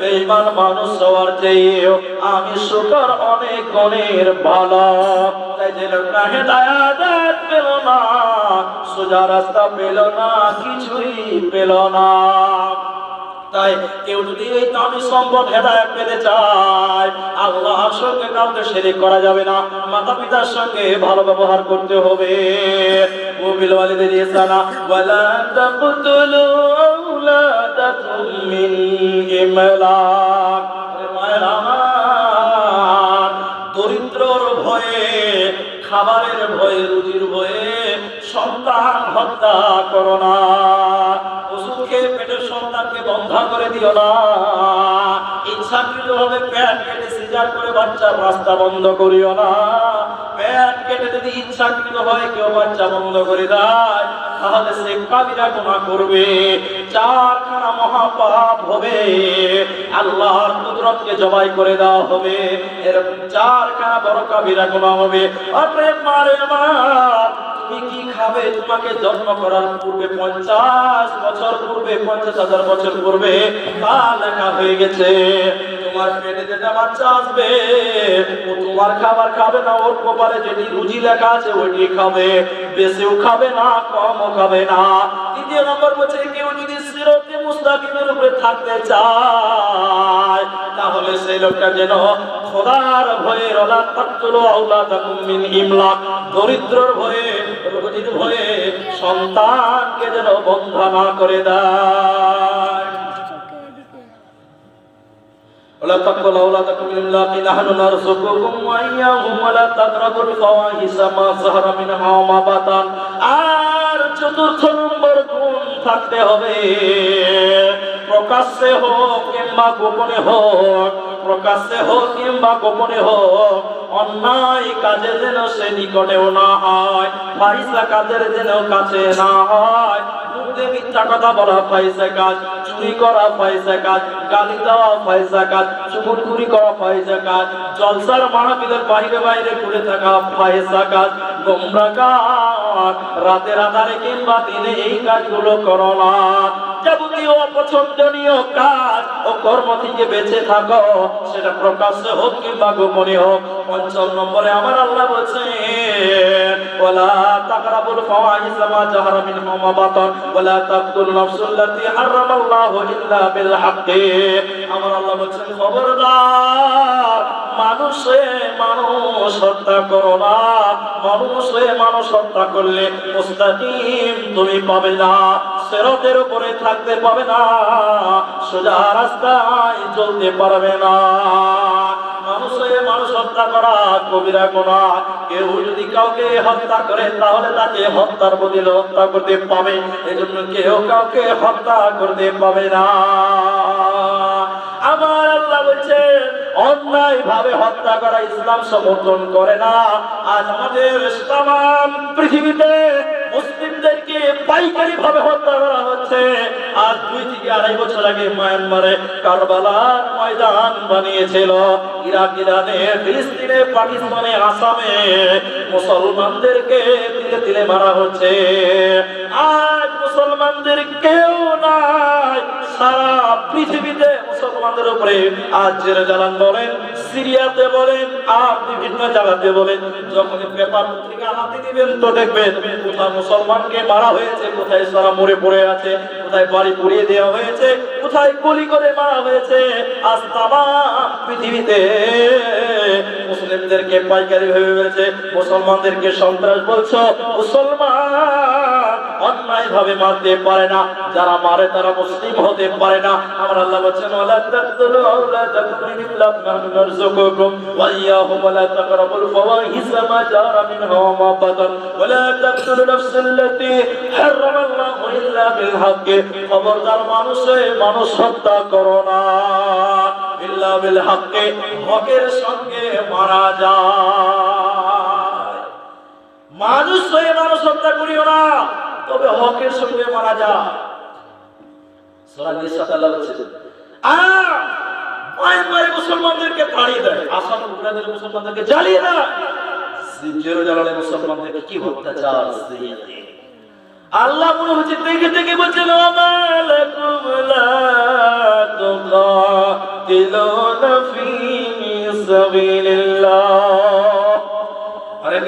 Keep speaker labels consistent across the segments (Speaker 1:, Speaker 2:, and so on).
Speaker 1: বেঈমান মানুষ হওয়ার চেয়েও আমি শুকর অনেক গুণের ভালো তাই পেল না, সোজা রাস্তা পেল না, কিছুই পেল না। তাই কেউ যদি এই দামি সম্পদ হেদায়ত পেতে চায় আল্লাহর সঙ্গে কাউকে শিরিক করা যাবে না মাতা পিতার সঙ্গে ভালো ব্যবহার করতে হবে। ওবিল ওয়ালিদের ইহসানা ওয়ালা দরিদ্রর ভয়ে, খাবারের ভয়ে, রুজির ভয়ে সন্তান হত্যা করো না। ওষুধকে পেটের সন্তানকে বন্ধ করে দিও না। ইচ্ছাকৃত ভাবে প্যাট কেটে সিজার করে বাচ্চার রাস্তা বন্ধ করিও না। হবে। জবাই করে দেওয়া হবে, এরকম বড় কাবিরা হবে। মারে কি খাবে? তোমাকে জন্ম করার পূর্বে পঞ্চাশ বছর পূর্বে, পঞ্চাশ হাজার বছর পূর্বে, তা লেখা হয়ে গেছে। তোমার পেটে যেটা বাচ্চা আসবে, ও তোমার খাবার খাবে না, ওর কপালে যেটি রুজি লেখা আছে ওইটি খাবে। বেশিও খাবে না, কমও খাবে না। তৃতীয় নম্বর বলছে, কেউ যদি সিরতে মুস্তাকিমের উপরে থাকতে চায়, তাহলে সেই লোকটা যেন খোদার ভয়ে রলা তাকতুলু আওলাদাকুম মিন দরিদ্রর ভয়ে রোগীর ভয়ে সন্তানকে যেন বন্ধা না করে দেয়। ولا تقتلوا أولادكم من إملاق نحن نرزقكم وإياهم ولا تقربوا الفواحش ما ظهر منها وما بطن আর চতুর্থ নম্বর গুণ থাকতে হবে প্রকাশ্যে হোক কিংবা গোপনে হোক প্রকাশ্যে হোক কিংবা গোপনে হোক অন্যায় কাজে যেন সে নিকটেও না হয় ফাইসা কাজের যেন কাছে না হয় মুখে মিথ্যা কথা বলা ফাইসা কাজ, চুরি করা ফাইসা কাজ, গালি দেওয়া ফাইসা কাজ চুমুরকুরি করা ফাইসা কাজ, জলসার মাহফিলের বাইরে বাইরে ঘুরে থাকা ফাইসা কাজ, গোমরা কাজ, রাতের আধারে কিংবা দিনে এই কাজগুলো করো না। যাবতীয় অপছন্দনীয় কাজ ও কর্ম থেকে বেঁচে থাকো, সেটা প্রকাশ্যে হোক কিংবা গোপনে হোক। পঞ্চম নম্বরে আমার আল্লাহ বলছেন ওয়ালা তাকরাবুল ফাওয়াহিশ মা জাহারা মিনহু মা বাতান ওয়ালা তাকতুল নাফসুল্লাতী হারামাল্লাহু ইল্লা বিল হাক্কি আমার আল্লাহ বলছেন, খবরদার, মানুষে মানুষ হত্যা করো না। মানুষে মানুষ হত্যা করলে মুস্তাকিম তুমি পাবে না, সেরতের উপরে থাকতে পাবে না, সোজা রাস্তায় চলতে পারবে না। মানুষে মানুষ হত্যা করা কবিরা গোনা। কেউ যদি কাউকে হত্যা করে, তাহলে তাকে হত্যার বদলে হত্যা করতে পাবে। এজন্য কেউ কাউকে হত্যা করতে পাবে না। আমার আল্লাহ বলছেন অন্যায় ভাবে হত্যা করা ইসলাম সমর্থন করে না। আজ আমাদের তাম পৃথিবীতে মুসলিমদেরকে পাইকারি ভাবে হত্যা করা হচ্ছে। আজ দুই থেকে আড়াই বছর আগে মায়ানমারে কারবালার ময়দান বানিয়েছিল। ইরাক, ইরানে, ফিলিস্তিনে, পাকিস্তানে, আসামে মুসলমানদেরকে তিলে তিলে মারা হচ্ছে। আজ মুসলমানদের কেউ নাই, সারা পৃথিবীতে মুসলমানদের উপরে আজ জেরুজালাম বলেন, সিরিয়াতে বলেন, আর বিভিন্ন জায়গাতে বলেন যখন পেপার পত্রিকা হাতে দিবেন তো দেখবেন কোথায় মুসলমানকে মারা হয়েছে, কোথায় সারা মরে পড়ে আছে, কোথায় বাড়ি পুড়িয়ে দেওয়া হয়েছে, কোথায় গুলি করে মারা হয়েছে। আজ তামাম পৃথিবীতে মুসলিমদেরকে পাইকারি ভেবে ফেলেছে মুসলমানদেরকে সন্ত্রাস বলছো, মুসলমান অন্যায় ভাবে মারতে পারে না। যারা মারে তারা মুসলিম হতে পারে না। আমার আল্লাহ বলছেন মিন মানুষে হত্যা করো মানুষ হয়ে মানুষ হত্যা করিও না। তবে হকের সঙ্গে মারা যা। আর মায়ের মায়ের মুসলমানদেরকে তাড়িয়ে দেয়, আসাম উগ্রাদের মুসলমানদেরকে জ্বালিয়ে দেয়। মুসলমানদেরকে কি আল্লাহ মনে হচ্ছে দেখে দেখে বলছেন আরে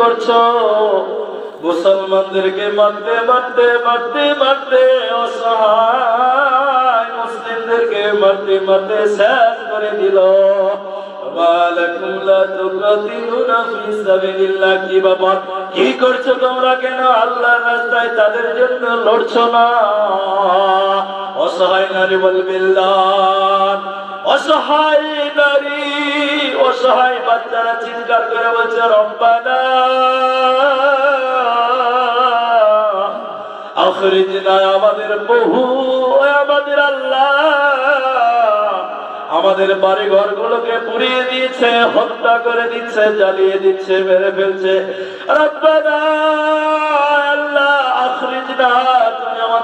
Speaker 1: করছ? মুসলমানদেরকে মারতে মারতে মারতে মারতে অসহায় মুসলিমদেরকে মারতে মারতে শেষ করে দিল। কি বাবা করছ তোমরা কেন রাস্তায় তাদের জন্য লড়ছো না? অসহায় নারী বলবিল্লাহ অসহায় নারী, অসহায় বাচ্চারা চিৎকার করে বলছে আমাদের বহু আমাদের আল্লাহ। আমাদের বাড়ি ঘরগুলোকে পুড়িয়ে দিয়েছে, হত্যা করে দিচ্ছে, জ্বালিয়ে দিচ্ছে, মেরে ফেলছে। রব্বানা, আল্লাহ আখরিজনা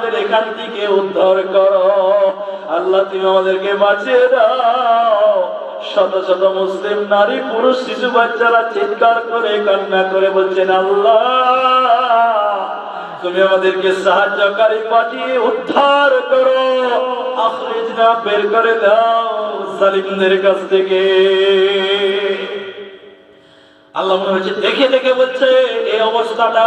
Speaker 1: আমাদের এখান থেকে উদ্ধার করো। আল্লাহ, তুমি আমাদেরকে বাঁচিয়ে দাও। শত শত মুসলিম নারী, পুরুষ, শিশু, বাচ্চারা চিৎকার করে, কান্না করে বলছেন, আল্লাহ, তুমি আমাদেরকে সাহায্যকারী পাঠিয়ে উদ্ধার করো। আখরিজনা বের করে দাও জালিমদের কাছ থেকে। আল্লাহ মনে হচ্ছে, দেখে দেখে বলছে, এই অবস্থাটা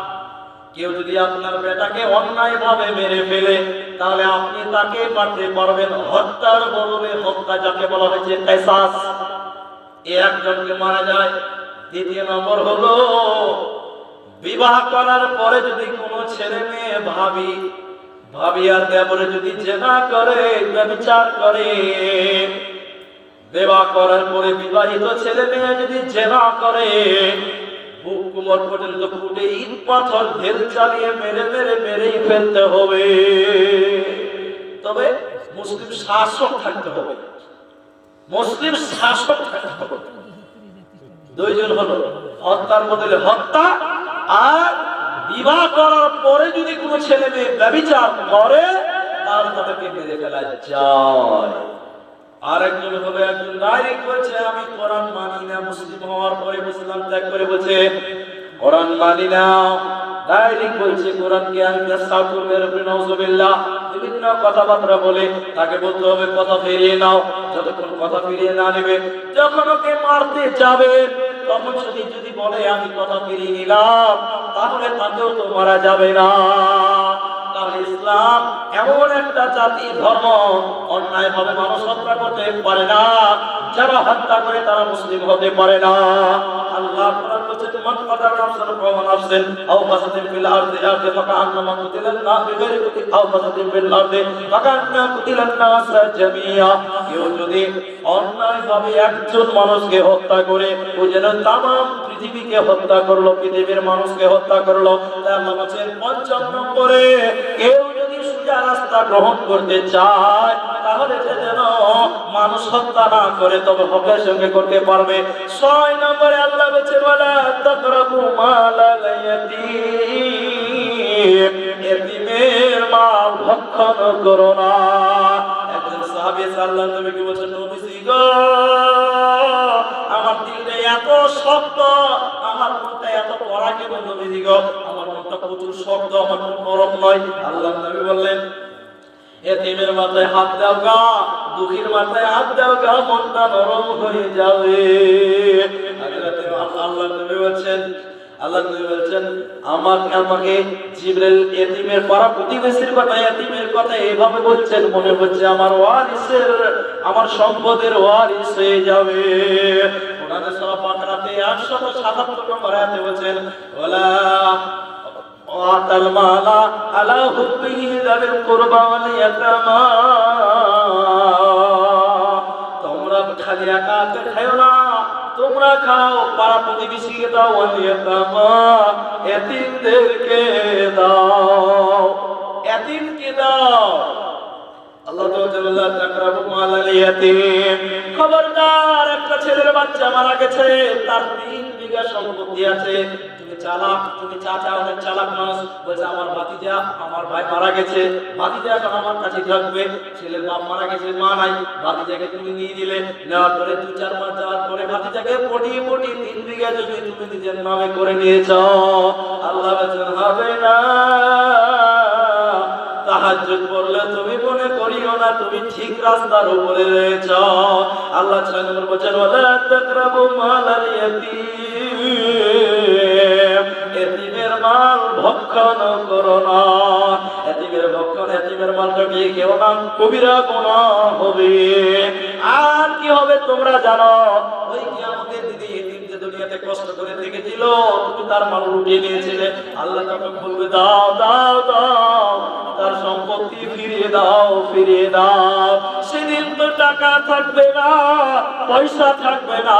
Speaker 1: যদি আপনার বেটাকে অন্যায় ভাবে মেরে ফেলে, তাহলে আপনি তাকে মারতে পারবেন হত্যার বদলে হত্যা, যাকে বলা হয়েছে কেসাস এ একজনকে মারা যায়। দ্বিতীয় নম্বর হলো, বিবাহ করার পরে যদি কোনো ছেলে মেয়ে ভাবি ভাবি আর দেবরে যদি জেনা করে বিচার করে, বিবাহ করার পরে বিবাহিত ছেলে মেয়ে যদি জেনা করে বুক কুমর পর্যন্ত ফুটে ইট পাথর ঢেল চালিয়ে মেরে মেরে মেরেই ফেলতে হবে। তবে মুসলিম শাসক থাকতে হবে। মুসলিম শাসক থাকতে হবে। দুইজন হলো হত্যার বদলে হত্যা আর বিবাহ করার পরে যদি কোনো ছেলে মেয়ে ব্যবচার করে, তাহলে তাদেরকে মেরে ফেলা যায়। আরেকজন হলো একজন ডাইরেক্ট বলছে, আমি কোরআন মানি না, মুসলিম হওয়ার পরে মুসলিম ত্যাগ করে বলছে, কোরআন মানি না। ডাইরেক্ট বলছে, কোরআনকে আমি বিশ্বাস করবে রব্বি নাউজুবিল্লাহ। বিভিন্ন কথাবার্তা বলে, তাকে বলতে হবে, কথা ফিরিয়ে নাও। যতক্ষণ কথা ফিরিয়ে না নেবে, যখন ওকে মারতে যাবে, তখন যদি যদি বলে, আমি কথা ফিরিয়ে নিলাম, তাহলে তাকেও তো মারা যাবে না। ইসলাম এমন একটা জাতি, ধর্ম অন্যায় ভাবে মানুষ হত্যা করতে পারে না। যারা হত্যা করে তারা মুসলিম হতে পারে না। আল্লাহ কোরআন বলছে মান কাদার নাফসান ফাওয়া নাফসিন আও ফাসাদিন ফিল আরদি আরদি জামিয়া কেউ যদি অন্যায় ভাবে একজন মানুষকে হত্যা করে, ও যেন তামাম পৃথিবীকে হত্যা করল, পৃথিবীর মানুষকে হত্যা করল আল্লাহ বলছেন পঞ্চম নম্বরে। কেউ যদি সোজা রাস্তা গ্রহণ করতে চায়, তাহলে সে যেন মানুষ হত্যা না করে, তবে হকের সঙ্গে করতে পারবে। ছয় নম্বরে আল্লাহ বলছে বলা তাকরাবু মালাল ভক্ষণ করো না। একজন সাহাবী সাল্লাল্লাহু আলাইহি ওয়াসাল্লাম বলছেন নবীজি গো এত শক্ত, আমার মনটা এত কড়া কেন নবীজি আমার মনটা প্রচুর শক্ত, আমার মন নরম নয়। আল্লাহ নবী বললেন, এতিমের মাথায় হাত দাও গা, দুঃখীর মাথায় হাত দাও গা, মনটা নরম হয়ে যাবে। আল্লাহ নবী বলছেন আল্লাহ নবী বলছেন আমার আমাকে জিবরাইল এতিমের পাড়া প্রতিবেশীর কথা, এতিমের কথা এইভাবে বলছেন, মনে হচ্ছে আমার ওয়ারিসের, আমার সম্পদের ওয়ারিস হয়ে যাবে। কোরআনে সূরা বাকারাতে 877 নম্বর আয়াতে বলেছেন ওয়ালা ওয়াতাল মালা আলা হুববিহি যাবিল কুরবা ওয়াল ইয়াতামা। তোমরা খালি একা খাইও না, তোমরা খাও, পাড়া প্রতিবেশীকে দাও, ওয়াল ইয়াতামা। এতিমদেরকে দাও, এতিমকে দাও। আল্লাহ একটা ছেলের বাচ্চা মারা গেছে, তার তিন বিঘা সম্পত্তি আছে। তুমি চালাক তুমি চালাক মানুষ। বলছে, আমার আমার ভাই মারা গেছে। আমার কাছে থাকবে। বাপ মারা গেছে, মা নাই। তুমি নিয়ে দিলে। নেওয়ার পরে দু চার মাস যাওয়ার পরে ভাতিজাকে পটিয়ে পটিয়ে তিন বিঘা জমি তুমি নিজের নামে করে নিয়েছ। আল্লাহ হবে না। তাহাজ্জুদ পড়লে না তুমি ঠিক রাস্তার উপরে রয়েছ। আল্লাহ ছয় বলছেন মাল ভক্ষণ করো না। কবিরা গুনাহ হবে। আর কি হবে তোমরা জানো? ওই কিয়ামতের দিদি দুনিয়াতে কষ্ট করে থেকেছিল, তুমি তার মাল লুটিয়ে নিয়েছিলে। আল্লাহ তখন বলবে, দাও দাও দাও। তার সম্পত্তি ফিরিয়ে দাও ফিরিয়ে দাও। সেদিন তো টাকা থাকবে না পয়সা থাকবে না।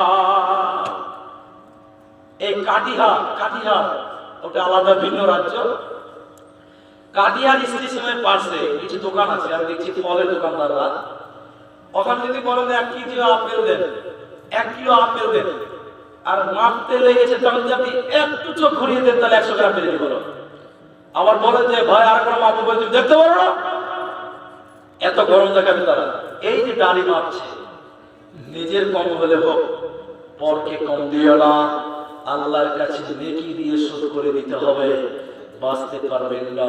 Speaker 1: এই কাটিহার কাটিহার ওটা আলাদা ভিন্ন রাজ্য। কাটিহার স্টেশনের পাশে কিছু দোকান আছে, আমি দেখছি ফলের দোকানদাররা। ওখানে যদি বলেন এক কেজি আপেল দেন, এক কিলো আপেল দেন, আর মাপতে লেগেছে তখন যদি একটু চোখ ঘুরিয়ে দেন, তাহলে একশো গ্রাম পেয়ে বলো আবার বলেন যে, ভাই আর কোনো বলছি দেখতে পারো না? এত গরম দেখাবে তারা। এই যে ডালি মাপছে নিজের কম হলে হোক, পরকে কম দিও না। আল্লাহর কাছে নেকি দিয়ে শোধ করে দিতে হবে। বাঁচতে পারবেন না।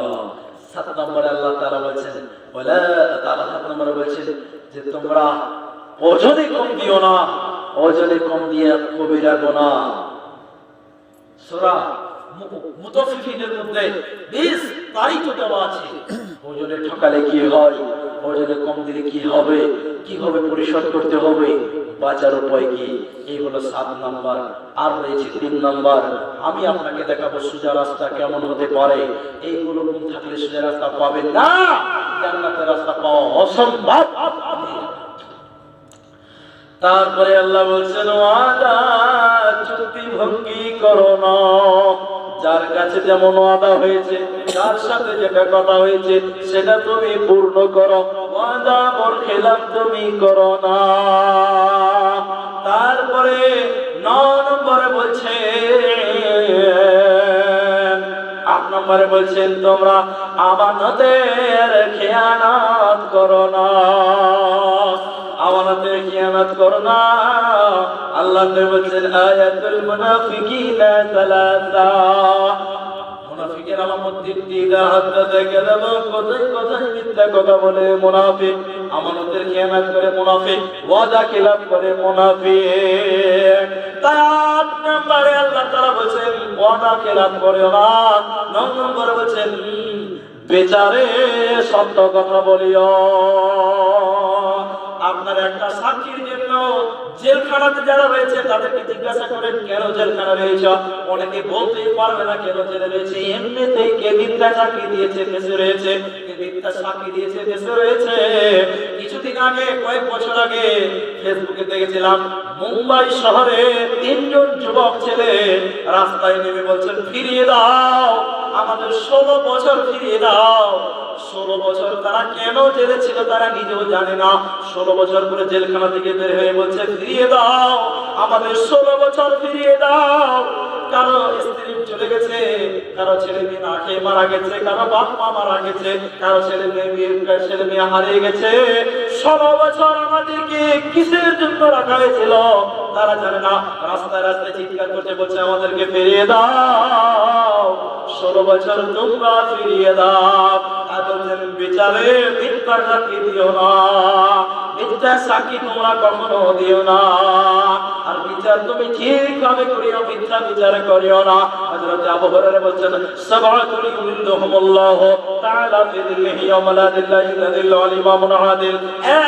Speaker 1: সাত নম্বরে আল্লাহ তারা বলছেন বলে তারা সাত নম্বরে বলছেন যে, তোমরা অজনে কম দিও না অজনে কম দিয়ে কবিরা গোনা না। সোরা মুতফিফিনের মধ্যে 20 তারিখ দেওয়া আছে। ওজনে ঠকালে কি হয়? ওজনে কম দিলে কি হবে? কীভাবে পরিশোধ করতে হবে? বাঁচার উপায় কি? এই হলো সাত নাম্বার। আর রয়েছে তিন নাম্বার। আমি আপনাকে দেখাবো সোজা রাস্তা কেমন হতে পারে। এইগুলো গুণ থাকলে সোজা রাস্তা পাবেন না। জান্নাতের রাস্তা পাওয়া অসম্ভব। তারপরে আল্লাহ বলছেন, ওয়াদা চুক্তি ভঙ্গি করো না। যার কাছে যেমন ওয়াদা হয়েছে, যার সাথে যেটা কথা হয়েছে, সেটা তুমি পূর্ণ করো। ওয়াদা খেলাম তুমি করো না। তারপরে ন নম্বরে বলছে, আট নম্বরে বলছেন, তোমরা আমানতের খেয়ানত করো না। আমানতের খেয়ানত করো না আল্লাহ নবী বলছেন, আয়াতুল মুনাফিকিনা সালাসা। মুনাফিকের আলামত তিনটি হাত থেকে দেব কোথায় কোথায় মিথ্যা কথা বলে মুনাফিক। আমানতের খেয়ানত করে মুনাফিক। ওয়াদা খিলাফ করে মুনাফিক। আট নম্বরে আল্লাহ তাআলা বলছেন, ওয়াদা খিলাফ করে না। নয় নম্বরে বলছেন বেচারে সত্য কথা বলিও। আপনার একটা সাক্ষীর জন্য জেলখানাতে যারা রয়েছে, তাদেরকে জিজ্ঞাসা করেন, কেন জেলখানা রয়েছে? অনেকে বলতেই পারবে না, কেন জেলে রয়েছে? এমনিতেই কে মিথ্যা সাক্ষী দিয়েছে দেশে রয়েছে, কে মিথ্যা সাক্ষী দিয়েছে দেশে রয়েছে। কিছুদিন আগে, কয়েক বছর আগে ফেসবুকে দেখেছিলাম, মুম্বাই শহরে তিনজন যুবক ছেলে রাস্তায় নেমে বলছেন, ফিরিয়ে দাও। আমাদের ষোলো বছর ফিরিয়ে দাও। ষোলো বছর তারা কেন জেলে ছিল তারা নিজেও জানে না। ষোলো বছর করে জেলখানা থেকে বের হয়ে বলছে, ফিরিয়ে দাও, আমাদের ষোলো বছর ফিরিয়ে দাও। কারও স্ত্রী চলে গেছে, কারও ছেলে মেয়ে না খেয়ে মারা গেছে, কারও বাপ মা মারা গেছে, কারও ছেলে মেয়ে ছেলে মেয়ে হারিয়ে গেছে। ষোলো বছর আমাদেরকে কিসের জন্য রাখা হয়েছিল তারা জানে না। রাস্তায় রাস্তায় চিৎকার করছে, বলছে, আমাদেরকে ফিরিয়ে দাও। ষোলো বছর তোমরা ফিরিয়ে দাও। বিচারে মিথ্যার সাক্ষী দিও না। মিথ্যার সাক্ষী তোমরা কখনো দিও না। আর বিচার তুমি ঠিকভাবে করিও, মিথ্যা বিচার করিও না।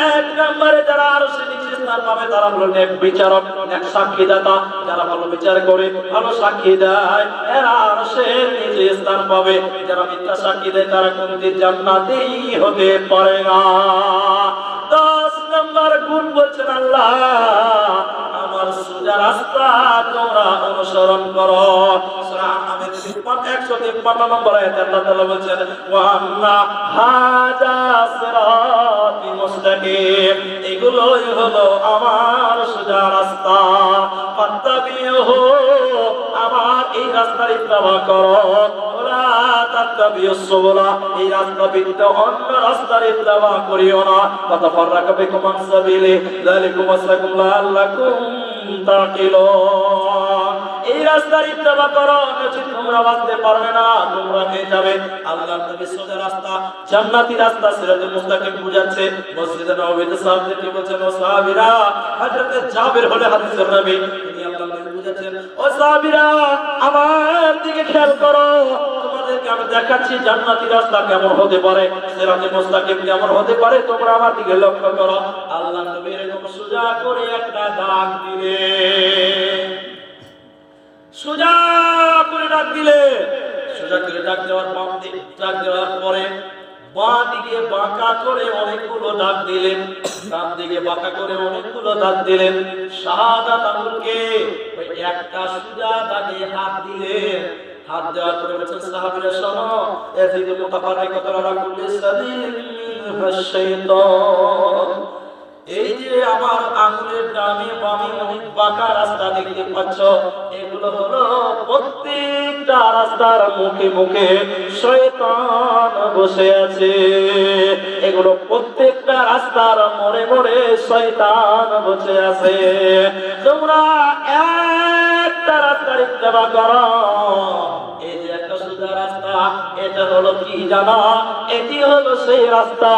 Speaker 1: এক নম্বরে যারা নিচে পাবে তারা হলো নেক বিচারক, নেক সাক্ষীদাতা। যারা ভালো বিচার করে, ভালো সাক্ষী দেয়, এরা আরশের নিচে স্থান পাবে। যারা মিথ্যা সাক্ষী দেয়, তারা কোনদিন জান্নাতেই হতে পারে না। নম্বর গুণ বলছেন, আল্লাহ, আমার সোজা রাস্তা তোমরা অনুসরণ করো। আনামের 153 নম্বর বলছেন হাজা এগুলোই হলো আমার সোজা রাস্তা। ফাত্তাবিহু আমার এই রাস্তার ইত্তেবা করো। ওলা তাত্তাবিউস সুবুলা, এই রাস্তা ব্যতীত অন্য রাস্তার ইত্তেবা করিও না। ফাতাফাররাকা বিকুম আন সাবিলি, যালিকুম আসলাকুম লাআল্লাকুম তাকিলুন। এই রাস্তার ইত্তেবা করো নচেত তোমরা বাঁচতে পারবে না, তোমরা পেয়ে যাবে। আল্লাহর নবী সোজা রাস্তা, জান্নাতি রাস্তা সিরাতুল মুস্তাকিম বুঝাচ্ছে। মসজিদে নববীতে সাহাবীদেরকে বলছেন ও সাহাবীরা? হযরত জাবির হলে হাদিসের নবী। তিনি আল্লাহর নবী বুঝাচ্ছেন, ও সাহাবীরা, আমার দিকে খেয়াল করো। তোমাদেরকে আমি দেখাচ্ছি জান্নাতি রাস্তা কেমন হতে পারে সিরাতুল মুস্তাকিম কেমন হতে পারে, তোমরা আমার দিকে লক্ষ্য করো। আল্লাহর নবী এরকম সোজা করে একটা দাগ দিলেন সোজা করে ডাক দিলে। সোজা করে ডাক দেওয়ার বাম ডাক দেওয়ার পরে বাঁ দিকে বাঁকা করে অনেকগুলো ডাক দিলেন। ডান দিকে বাঁকা করে অনেকগুলো ডাক দিলেন। শাহাদাত আঙ্গুলকে একটা সোজা দাগে হাত দিলেন। হাত দেওয়ার পরে বলছেন, সাহাবীরা, শোনো এই যে আমার আঙুলের ডানে বামে অনেক বাঁকা রাস্তা দেখতে পাচ্ছ, এগুলো হলো প্রত্যেকটা রাস্তার মুখে মুখে শয়তান বসে আছে। এগুলো প্রত্যেকটা রাস্তার মোড়ে মোড়ে শয়তান বসে আছে। তোমরা একটা এই যে একটা রাস্তা এটা হলো কি জানা? এটি হলো সেই রাস্তা।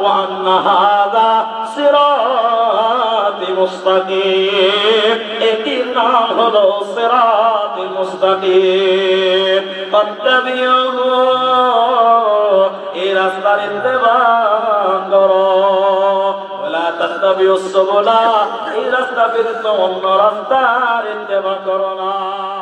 Speaker 1: ওয়ান্না হাদা সিরাতি মুস্তাকিম। এটির নাম হলো সিরাতি মুস্তাকিম। ফাত্তাবিউহু, এই রাস্তার ইত্তেবা করো। ওয়ালা তাত্তাবিউস সুবুলা এই রাস্তা বিরুদ্ধে অন্য রাস্তার ইত্তেবা করো না।